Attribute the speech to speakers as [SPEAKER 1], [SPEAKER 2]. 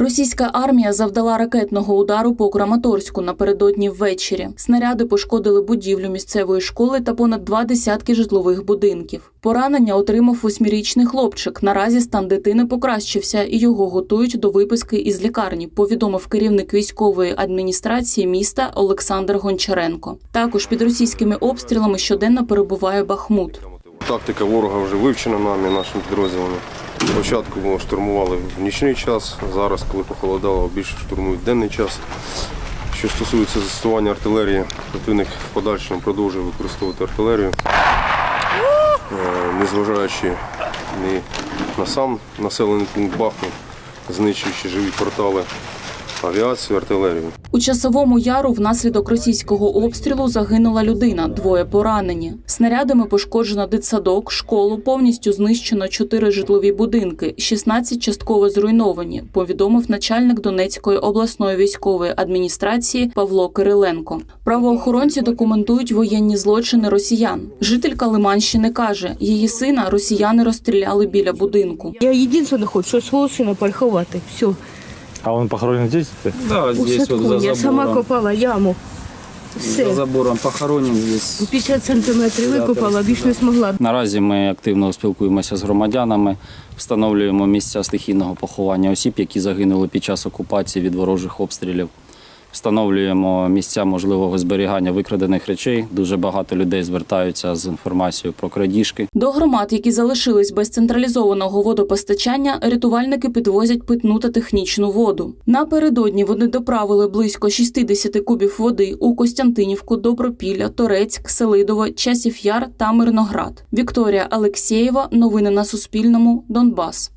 [SPEAKER 1] Російська армія завдала ракетного удару по Краматорську напередодні ввечері. Снаряди пошкодили будівлю місцевої школи та понад два десятки житлових будинків. Поранення отримав восьмирічний хлопчик. Наразі стан дитини покращився і його готують до виписки із лікарні. Повідомив керівник військової адміністрації міста Олександр Гончаренко. Також під російськими обстрілами щоденно перебуває Бахмут.
[SPEAKER 2] Тактика ворога вже вивчена нами, нашими підрозділами. Спочатку ми штурмували в нічний час, зараз, коли похолодало, більше штурмують в денний час. Що стосується застосування артилерії, противник в подальшому продовжує використовувати артилерію, Е, незважаючи ні на сам населений пункт Бахмут, знищуючи живі портали, авіацію, артилерію.
[SPEAKER 1] У часовому яру внаслідок російського обстрілу загинула людина, двоє поранені. Снарядами пошкоджено дитсадок, школу, повністю знищено чотири житлові будинки, 16 частково зруйновані. Повідомив начальник Донецької обласної військової адміністрації Павло Кириленко. Правоохоронці документують воєнні злочини росіян. Жителька Лиманщини каже, її сина росіяни розстріляли біля будинку.
[SPEAKER 3] Я єдине хочу, свого сина порахувати. Все.
[SPEAKER 4] А он похоронен здесь?
[SPEAKER 5] Да, здесь вот за
[SPEAKER 3] Я сама
[SPEAKER 5] забором.
[SPEAKER 3] копала яму.
[SPEAKER 5] За
[SPEAKER 3] Все.
[SPEAKER 5] забором похоронен здесь.
[SPEAKER 3] 50 сантиметрів викопала, більш не змогла.
[SPEAKER 6] Наразі ми активно спілкуємося з громадянами, встановлюємо місця стихійного поховання осіб, які загинули під час окупації від ворожих обстрілів. Встановлюємо місця можливого зберігання викрадених речей. Дуже багато людей звертаються з інформацією про крадіжки.
[SPEAKER 1] До громад, які залишились без централізованого водопостачання, рятувальники підвозять питну та технічну воду. Напередодні вони доправили близько 60 кубів води у Костянтинівку, Добропілля, Торецьк, Селидово, Часів Яр та Мирноград. Вікторія Алексєєва. Новини на Суспільному. Донбас.